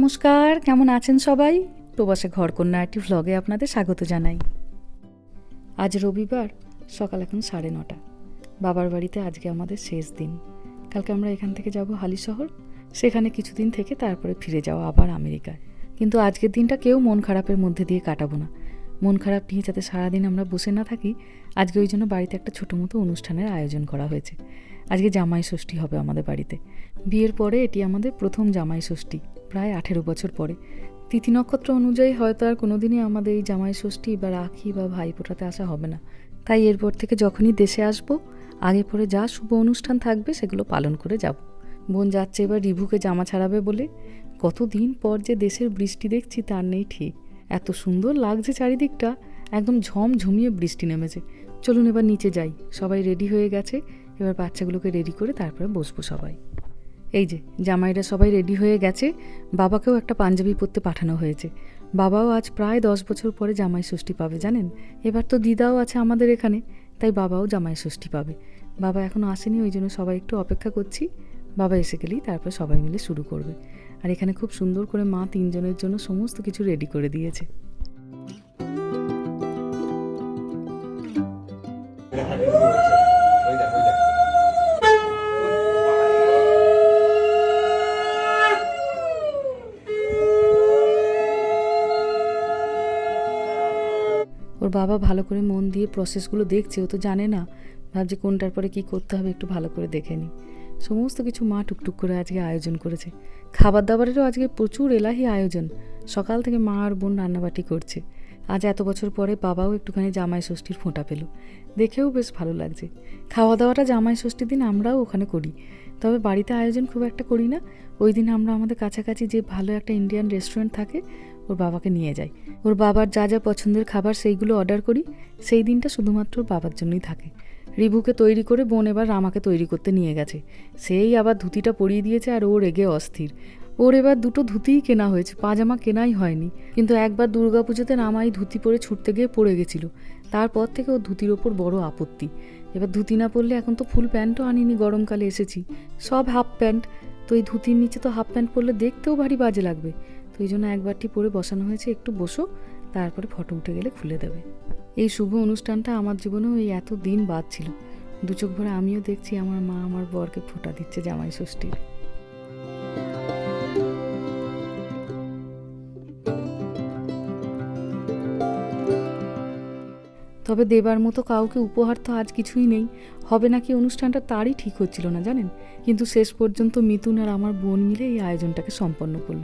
নমস্কার, কেমন আছেন সবাই? প্রবাসে ঘরকন্যা একটি ভ্লগে আপনাদের স্বাগত জানাই। আজ রবিবার, সকাল এখন সাড়ে নটা। বাবার বাড়িতে আজকে আমাদের শেষ দিন। কালকে আমরা এখান থেকে যাব হালি শহর। সেখানে কিছুদিন থেকে তারপরে ফিরে যাওয়া আবার আমেরিকায়। কিন্তু আজকের দিনটা কেউ মন খারাপের মধ্যে দিয়ে কাটাবো না। মন খারাপ নিয়ে যাতে সারাদিন আমরা বসে না থাকি, আজকে ওই জন্য বাড়িতে একটা ছোটো মতো অনুষ্ঠানের আয়োজন করা হয়েছে। আজকে জামাই ষষ্ঠী হবে আমাদের বাড়িতে। বিয়ের পরে এটি আমাদের প্রথম জামাই ষষ্ঠী। প্রায় আঠেরো বছর পরে। তিথি নক্ষত্র অনুযায়ী হয়তো আর কোনোদিনই আমাদের এই জামাই ষষ্ঠী বা রাখি বা ভাইফোঁটাতে আসা হবে না। তাই এরপর থেকে যখনই দেশে আসব, আগে পরে যা শুভ অনুষ্ঠান থাকবে সেগুলো পালন করে যাব। বোন যাচ্ছে এবার রিভুকে জামা ছাড়াবে বলে। কতদিন পর যে দেশের বৃষ্টি দেখছি তার নেই ঠিক। এত সুন্দর লাগছে চারিদিকটা, একদম ঝম ঝমিয়ে বৃষ্টি নেমেছে। চলুন এবার নিচে যাই। সবাই রেডি হয়ে গেছে। এবার বাচ্চাগুলোকে রেডি করে তারপরে বসবো সবাই। এই যে, জামাইরা সবাই রেডি হয়ে গেছে, বাবাকেও একটা পাঞ্জাবি পরতে পাঠানো হয়েছে। বাবাও আজ প্রায় দশ বছর পরে জামাই ষষ্ঠী পাবে, জানেন? এবার তো দিদাও আছে আমাদের এখানে, তাই বাবাও জামাই ষষ্ঠী পাবে। বাবা এখনও আসেনি, ওই জন্য সবাই একটু অপেক্ষা করছি। বাবা এসে গেলেই তারপর সবাই মিলে শুরু করবে। আর এখানে খুব সুন্দর করে মা তিনজনের জন্য সমস্ত কিছু রেডি করে দিয়েছে। ওই বাবা ভালো করে মন দিয়ে প্রসেসগুলো দেখছে, ও তো জানে না। ভাবছে কোনটার পরে কি করতে হবে, একটু ভালো করে দেখে নি। সমস্ত কিছু মা টুকটুক করে আজকে আয়োজন করেছে। খাবার দাবারেরও আজকে প্রচুর এলাহি আয়োজন। সকাল থেকে মা আর বোন রান্নাবাটি করছে। আজ এত বছর পরে বাবাও একটুখানি জামাই ষষ্ঠীর ফোঁটা পেল। দেখেও বেশ ভালো লাগছে। খাওয়া দাওয়াটা জামাই ষষ্ঠীর দিন আমরাও ওখানে করি। তবে বাড়িতে আয়োজন খুব একটা করি না। ওই দিন আমরা আমাদের কাছাকাছি যে ভালো একটা ইন্ডিয়ান রেস্টুরেন্ট থাকে ওর বাবাকে নিয়ে যাই। ওর বাবার যা যা পছন্দের খাবার সেইগুলো অর্ডার করি, সেই দিনটা শুধুমাত্র ওর বাবার জন্যই থাকে। রিভুকে তৈরি করে বোন এবার রামাকে তৈরি করতে নিয়ে গেছে। সেই আবার ধুতিটা পরিয়ে দিয়েছে আর ও রেগে অস্থির। ওর এবার দুটো ধুতিই কেনা হয়েছে, পাজামা কেনাই হয়নি। কিন্তু একবার দুর্গাপুজোতে রামাই ধুতি পরে ছুটতে গিয়ে পড়ে গেছিল। তারপর থেকে ও ধুতির ওপর বড় আপত্তি। এবার ধুতি না পরলে এখন তো ফুল প্যান্টও আনিনি, গরমকালে এসেছি। সব হাফ প্যান্ট। তো এই ধুতির নিচে তো হাফ প্যান্ট পরলে দেখতেও ভারী বাজে লাগবে। এই জন্য একবারটি পরে বসানো হয়েছে, একটু বসো, তারপরে ফটো উঠে গেলে খুলে দেবে। এই শুভ অনুষ্ঠানটা আমার জীবনেও এই এত দিন বাদ ছিল। দু চোখ ভরে আমিও দেখছি আমার মা আমার বরকে ফোঁটা দিচ্ছে জামাই ষষ্ঠীর। তবে দেবার মতো কাউকে উপহার তো আজ কিছুই নেই। হবে নাকি অনুষ্ঠানটা তারই ঠিক হচ্ছিল না জানেন? কিন্তু শেষ পর্যন্ত মিতুন আর আমার বোন মিলে এই আয়োজনটাকে সম্পন্ন করল।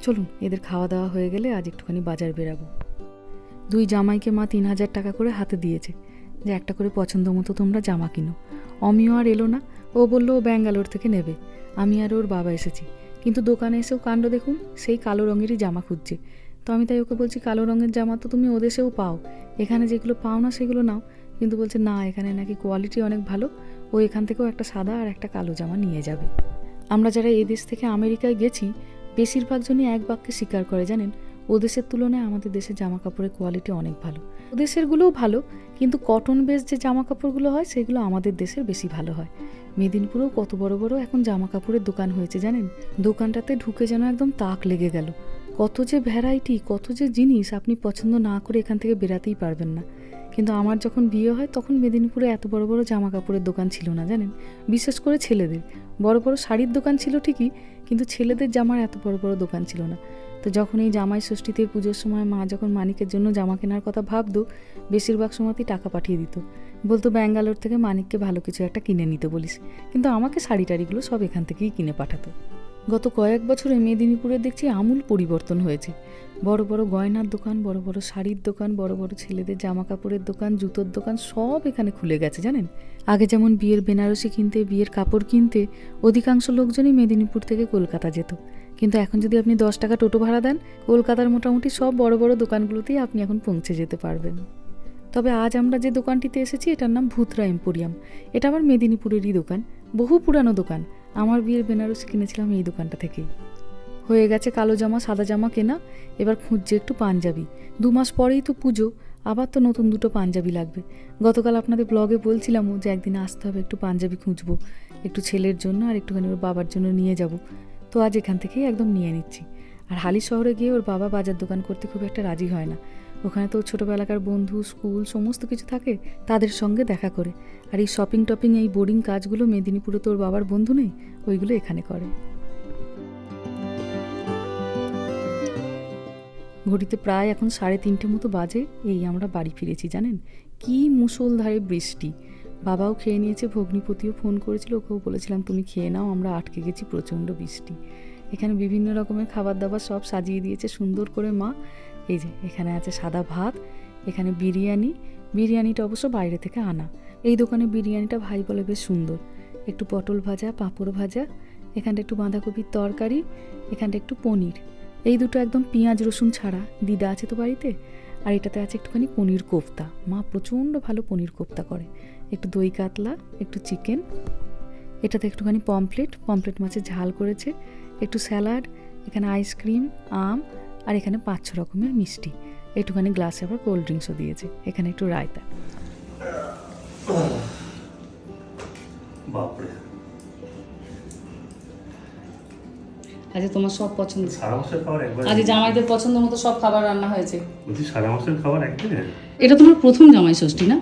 চলুন, এদের খাওয়া দাওয়া হয়ে গেলে আজ একটুখানি বাজার বেরাবো। দুই জামাইকে মা তিন হাজার টাকা করে হাতে দিয়েছে। যে একটা করে পছন্দ মতো তোমরা জামা কিনো। অমিও আর এলো না। ও বলল, ও ব্যাঙ্গালোর থেকে নেবে। আমি আর ওর বাবা এসেছি। কিন্তু দোকানে এসেও কাণ্ড দেখুন, সেই কালো রঙেরই জামা খুঁজছে। তো আমি তাই ওকে বলছি, কালো রঙের জামা তো তুমি ওদেশেও পাও। এখানে যেগুলো পাও না সেগুলো নাও। কিন্তু বলছে, না, এখানে নাকি কোয়ালিটি অনেক ভালো। ও এখান থেকেও একটা সাদা আর একটা কালো জামা নিয়ে যাবে। আমরা যারা এই দেশ থেকে আমেরিকায় গেছি বেশিরভাগ জনই এক বাক্যে স্বীকার করে, জানেন? ও দেশের তুলনায় আমাদের দেশের জামা কাপড়ের কোয়ালিটি অনেক ভালো। ও দেশেরগুলোও ভালো, কিন্তু কটন বেস যে জামা কাপড়গুলো হয়, সেগুলো আমাদের দেশের বেশি ভালো হয়। মেদিনীপুরেও কত বড় বড় এখন জামা কাপড়ের দোকান হয়েছে, জানেন? দোকানটাতে ঢুকে যেন একদম তাক লেগে গেল। কত যে ভ্যারাইটি কত যে জিনিস আপনি পছন্দ না করে এখান থেকে বেরাতেই পারবেন না। কিন্তু আমার যখন বিয়ে হয়, তখন মেদিনীপুরে এত বড় বড় জামা কাপড়ের দোকান ছিল না, জানেন? বিশেষ করে ছেলেদের। বড় বড় শাড়ির দোকান ছিল ঠিকই কিন্তু ছেলেদের জামার এত বড় বড় দোকান ছিল না। তো যখন এই জামাই ষষ্ঠীতে পুজোর সময় মা যখন মানিকের জন্য জামা কেনার কথা ভাবতো, বেশিরভাগ সময়তেই টাকা পাঠিয়ে দিত। বলতো, ব্যাঙ্গালোর থেকে মানিককে ভালো কিছু একটা কিনে নিতে বলিস। কিন্তু আমাকে শাড়ি টাড়িগুলো সব এখান থেকেই কিনে পাঠাতো। গত কয়েক বছরে মেদিনীপুরে দেখছি আমূল পরিবর্তন হয়েছে। বড় বড় গয়নার দোকান, বড় বড় শাড়ির দোকান, বড় বড় ছেলেদের জামা কাপড়ের দোকান, জুতোর দোকান সব এখানে খুলে গেছে, জানেন? আগে যেমন বিয়ের বেনারসি কিনতে, বিয়ের কাপড় কিনতে অধিকাংশ লোকজনই মেদিনীপুর থেকে কলকাতা যেত। কিন্তু এখন যদি আপনি দশ টাকা টোটো ভাড়া দেন, কলকাতার মোটামুটি সব বড় বড় দোকানগুলোতেই আপনি এখন পৌঁছে যেতে পারবেন। তবে আজ আমরা যে দোকানটিতে এসেছি, এটার নাম ভূতরা এম্পোরিয়াম। এটা আমার মেদিনীপুরেরই দোকান, বহু পুরানো দোকান। আমার বিয়ের বেনারসি কিনেছিলাম এই দোকানটা থেকেই। হয়ে গেছে কালো জামা, সাদা জামা কেনা। এবার খুঁজছে একটু পাঞ্জাবি। দু মাস পরেই তো পুজো, আবার তো নতুন দুটো পাঞ্জাবি লাগবে। গতকাল আপনাদের ব্লগে বলছিলামও যে একদিন আসতে হবে, একটু পাঞ্জাবি খুঁজবো। একটু ছেলের জন্য আর একটুখানি ওর বাবার জন্য নিয়ে যাব। তো আজ এখান থেকেই একদম নিয়ে নিচ্ছি। আর হালি শহরে গিয়ে ওর বাবা বাজার দোকান করতে খুব একটা রাজি হয় না। ওখানে তো ছোটোবেলাকার বন্ধু, স্কুল, সমস্ত কিছু থাকে, তাদের সঙ্গে দেখা করে। আর এই শপিং টপিং এই বোর্ডিং কাজগুলো মেদিনীপুরে তো ওর বাবার বন্ধু নেই, ওইগুলো এখানে করে। ঘড়িতে প্রায় এখন সাড়ে তিনটে মতো বাজে, এই আমরা বাড়ি ফিরেছি, জানেন? কি মুষলধারে বৃষ্টি। বাবাও খেয়ে নিয়েছে, ভগ্নিপতিও ফোন করেছিল, ওকেও বলেছিলাম, তুমি খেয়ে নাও, আমরা আটকে গেছি প্রচণ্ড বৃষ্টি। এখানে বিভিন্ন রকমের খাবার দাবার সব সাজিয়ে দিয়েছে, সুন্দর করে মা। এই যে, এখানে আছে সাদা ভাত, এখানে বিরিয়ানি। বিরিয়ানিটা অবশ্য বাইরে থেকে আনা। এই দোকানে বিরিয়ানিটা ভাই বলে বেশ সুন্দর। একটু পটল ভাজা, পাঁপড় ভাজা, এখানটা একটু বাঁধাকপির তরকারি, এখানটা একটু পনির। এই দুটো একদম পেঁয়াজ, রসুন ছাড়া। দিদা আছে তো বাড়িতে? আর এটাতে আছে একটুখানি পনির কোফতা। মা প্রচণ্ড ভালো পনির কোফতা করে। একটু দই কাতলা, একটু চিকেন। এটাতে একটুখানি পমপ্লেট পমপ্লেট মাছের ঝাল করেছে। একটু স্যালাড, এখানে আইসক্রিম, আম, আর এখানে পাঁচ ছ রকমের মিষ্টি। একটুখানি গ্লাসে আবার কোল্ড ড্রিঙ্কসও দিয়েছে। এখানে একটু রায়তা। বাপরে। আজ তোমার সব পছন্দ। সারা মাসের খাবার একবার আজ জামাইদের পছন্দ মতো সব খাবার রান্না হয়েছে। বলছি সারা মাসের খাবার একদিনে এটা তোমার প্রথম জামাই ষষ্ঠী না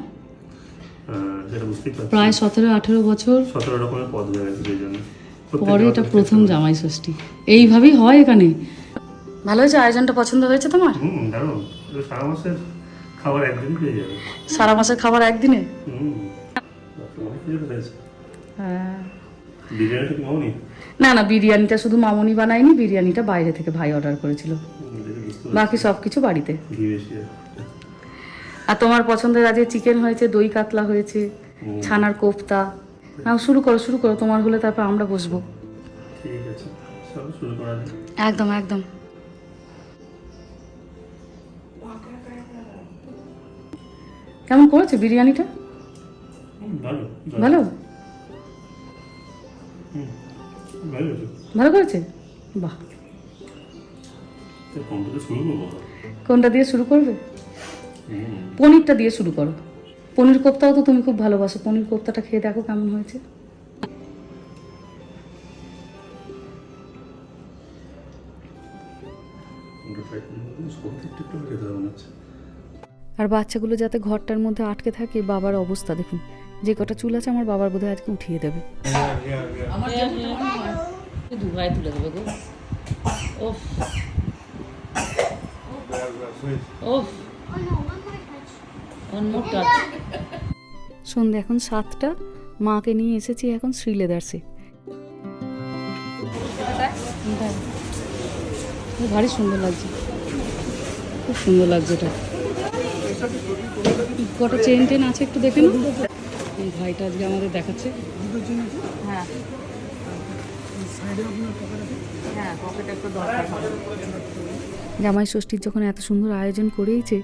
সেটা বুঝতেই পারছি। প্রায় সতেরো আঠেরো বছর। সতেরো রকমের পদ হয়ে গেছে সেই জন্য। পরে এটা প্রথম জামাই ষষ্ঠী এইভাবেই হয় এখানে। ভালো হয়েছে? আয়োজনটা পছন্দ হয়েছে তোমার? হুম দারুণ। সারা মাসের খাবার একদিনই পেয়ে যাবে। সারা মাসের খাবার একদিনে? হুম হ্যাঁ। বিরিয়ানিটা কি না না বিরিয়ানিটা শুধু মামনি বানায়নি বিরিয়ানিটা বাইরে থেকে ভাই অর্ডার করেছিল। বাকি সব কিছু বাড়িতে। আর তোমার পছন্দের আজকে চিকেন হয়েছে দই কাতলা হয়েছে ছানার কোফতা। নাও শুরু করো শুরু করো তোমার হলে তারপর আমরা বসবো। একদম একদম। কেমন করেছে বিরিয়ানিটা? ভালো ভালো। ভালো করেছে? বাহ। কোনটা দিয়ে শুরু করবে? পনিরটা দিয়ে শুরু করো। পনির কোপ্তাও তো তুমি খুব ভালোবাসো। পনির কোপ্তাটা খেয়ে দেখো কেমন হয়েছে। আর বাচ্চাগুলো যাতে ঘরটার মধ্যে আটকে থাকে বাবার অবস্থা দেখুন। যে কটা চুল আছে আমার বাবার বোধহয় আজকে উঠিয়ে দেবে। আমার দু ভাই তুলে দেবে গো। ওফ ওফ সন্ধ্যে এখন সাতটা। মাকে নিয়ে এসেছি এখন শ্রীলেদার্সে। ভারী সুন্দর লাগছে। খুব সুন্দর লাগছে এটা। কটা চেন টেন আছে একটু দেখে ভাইটা আজকে আমাদের দেখাচ্ছে। হ্যাঁ। জামাই ষষ্ঠীর যখন এত সুন্দর আয়োজন করেইছে,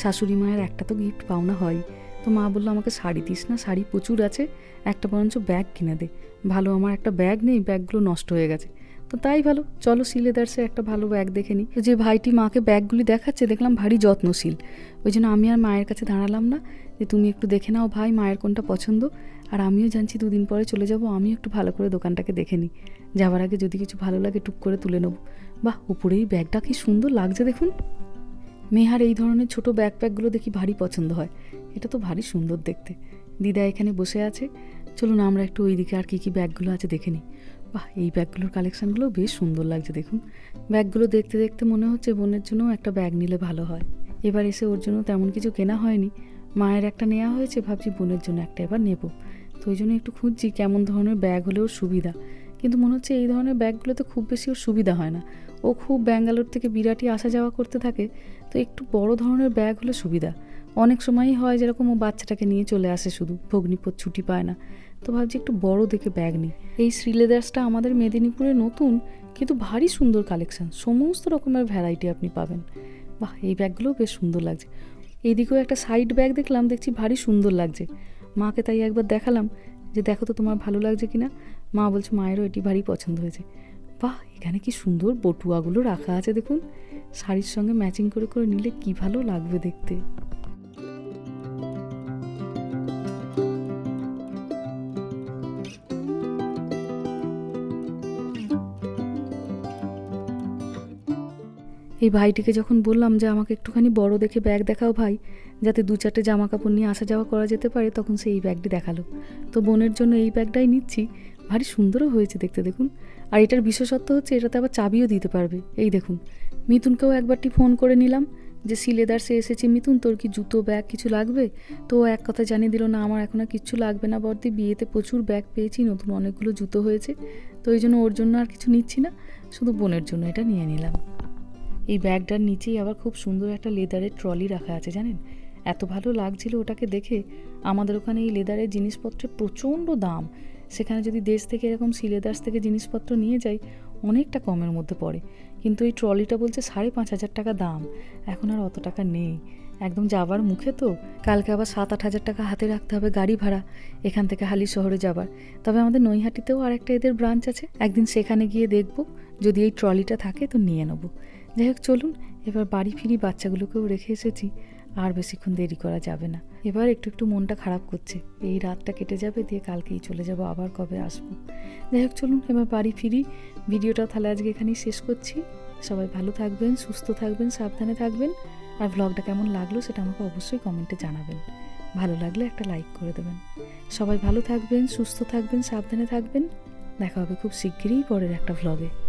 শাশুড়ি মায়ের একটা তো গিফট পাওনা হয়। তো মা বলল, আমাকে শাড়ি দিস না, শাড়ি প্রচুর আছে, একটা বরঞ্চ ব্যাগ কিনে দে। ভালো, আমার একটা ব্যাগ নেই ব্যাগগুলো নষ্ট হয়ে গেছে। তো তাই ভালো, চলো সিলেদার্সে একটা ভালো ব্যাগ দেখে নিই যে ভাইটি মাকে ব্যাগগুলি দেখাচ্ছে, দেখলাম ভারী যত্নশীল। ওই জন্য আমি আর মায়ের কাছে দাঁড়ালাম না, যে তুমি একটু দেখে নাও ভাই, মায়ের কোনটা পছন্দ। আর আমিও জানছি দুদিন পরে চলে যাব, আমিও একটু ভালো করে দোকানটাকে দেখে নিই। যাওয়ার আগে যদি কিছু ভালো লাগে টুক করে তুলে নেব। বাহ উপরে এই ব্যাগটা কি সুন্দর লাগছে দেখুন। মেহার এই ধরনের ছোট ব্যাকপ্যাকগুলো দেখি ভারী পছন্দ হয়। এটা তো ভারী সুন্দর দেখতে। দিদা এখানে বসে আছে। চলুন আমরা একটু ওইদিকে আর কী কী ব্যাগগুলো আছে দেখে নিই। বাহ, এই ব্যাগগুলোর কালেকশানগুলো বেশ সুন্দর লাগছে দেখুন। ব্যাগগুলো দেখতে দেখতে মনে হচ্ছে বোনের জন্য একটা ব্যাগ নিলে ভালো হয়। এবার এসে ওর জন্য তেমন কিছু কেনা হয়নি। মায়ের একটা নেওয়া হয়েছে, ভাবছি বোনের জন্য একটা এবার নেব। তো ওই জন্য একটু খুঁজছি কেমন ধরনের ব্যাগ হলে ওর সুবিধা। কিন্তু মনে হচ্ছে এই ধরনের ব্যাগগুলোতে খুব বেশি ওর সুবিধা হয় না। ও খুব ব্যাঙ্গালোর থেকে বিরাটি আসা যাওয়া করতে থাকে, তো একটু বড় ধরনের ব্যাগ হলে সুবিধা। অনেক সময়ই হয় যেরকম ও বাচ্চাটাকে নিয়ে চলে আসে শুধু ভগ্নিপথ ছুটি পায় না। তো ভাবছি একটু বড় দেখে ব্যাগ নিই। এই শ্রীলেদার্সটা আমাদের মেদিনীপুরে নতুন, কিন্তু ভারী সুন্দর কালেকশন সমস্ত রকমের ভ্যারাইটি আপনি পাবেন। বাহ, এই ব্যাগগুলোও বেশ সুন্দর লাগছে। এইদিকেও একটা সাইড ব্যাগ দেখলাম, দেখছি ভারী সুন্দর লাগছে। মাকে তাই একবার দেখালাম যে দেখো তো তোমার ভালো লাগছে কিনা। মা বলছে, মায়েরও এটি ভারী পছন্দ হয়েছে। বাহ, এখানে কি সুন্দর বটুয়াগুলো রাখা আছে দেখুন। শাড়ির সঙ্গে ম্যাচিং করে করে নিলে কি ভালো লাগবে দেখতে। এই ভাইটিকে যখন বললাম যে, আমাকে একটুখানি বড় দেখে ব্যাগ দেখাও ভাই। যাতে দু চারটে জামা কাপড় নিয়ে আসা যাওয়া করা যেতে পারে, তখন সে এই ব্যাগটি দেখাল। তো বোনের জন্য এই ব্যাগটাই নিচ্ছি। ভারী সুন্দরও হয়েছে দেখতে দেখুন। আর এটার বিশেষত্ব হচ্ছে এটাতে আবার চাবিও দিতে পারবে। এই দেখুন, মিথুনকেও একবারটি ফোন করে নিলাম যে সিলেদার সে এসেছে মিথুন, তোর কি জুতো, ব্যাগ কিছু লাগবে? তো এক কথা জানিয়ে দিল, না, আমার এখন আর কিচ্ছু লাগবে না বর্দি, বিয়েতে প্রচুর ব্যাগ পেয়েছি, নতুন অনেকগুলো জুতো হয়েছে। তো ওই জন্য ওর জন্য আর কিছু নিচ্ছি না, শুধু বোনের জন্য এটা নিয়ে নিলাম। এই ব্যাগটার নিচেই আবার খুব সুন্দর একটা লেদারের ট্রলি রাখা আছে, জানেন? এত ভালো লাগছিল ওটাকে দেখে। আমাদের ওখানে এই লেদারের জিনিসপত্রের প্রচণ্ড দাম। সেখানে যদি দেশ থেকে এরকম সিলেদার্স থেকে জিনিসপত্র নিয়ে যাই, অনেকটা কমের মধ্যে পড়ে। কিন্তু এই ট্রলিটা বলছে সাড়ে পাঁচ হাজার টাকা দাম। এখন আর অত টাকা নেই। একদম যাবার মুখে তো। কালকে আবার সাত আট হাজার টাকা হাতে রাখতে হবে গাড়ি ভাড়া। এখান থেকে হালি শহরে যাবার। তবে আমাদের নৈহাটিতেও আর একটা এদের ব্রাঞ্চ আছে। একদিন সেখানে গিয়ে দেখব। যদি এই ট্রলিটা থাকে তো নিয়ে নেব। যাই হোক, চলুন। এবার বাড়ি ফিরি বাচ্চাগুলোকেও রেখে এসেছি। আর বেশিক্ষণ দেরি করা যাবে না। এবার একটু একটু মনটা খারাপ করছে। এই রাতটা কেটে যাবে, দিয়ে কালকেই চলে যাব, আবার কবে আসব। যাই হোক, চলুন, এবার বাড়ি ফিরি। ভিডিওটা তাহলে আজকে এখানেই শেষ করছি। সবাই ভালো থাকবেন, সুস্থ থাকবেন, সাবধানে থাকবেন। আর ব্লগটা কেমন লাগল সেটা আমাকে অবশ্যই কমেন্টে জানাবেন। ভালো লাগলে একটা লাইক করে দেবেন। সবাই ভালো থাকবেন, সুস্থ থাকবেন, সাবধানে থাকবেন। দেখা হবে খুব শিগগিরই পরের একটা ভ্লগে